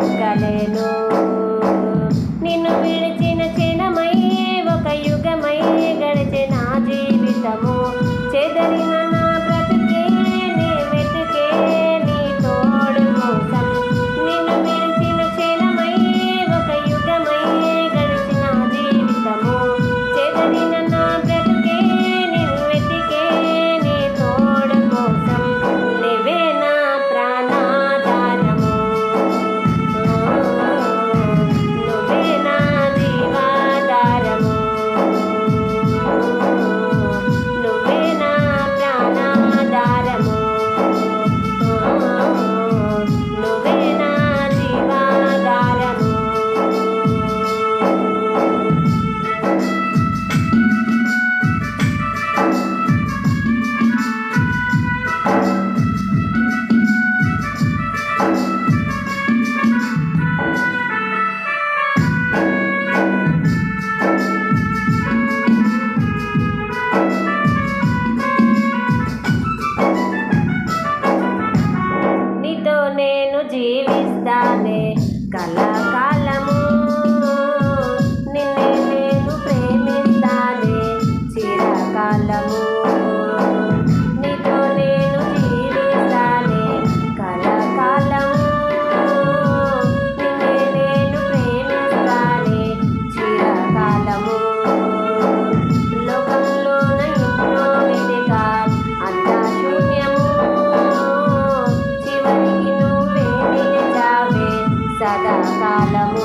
దక్కలేదు నిన్ను విడిచిన చిన్నమయ్యే ఒక యుగమయ్యే గడ జీవిస్తానే. కళాకాలం సదాకాలము.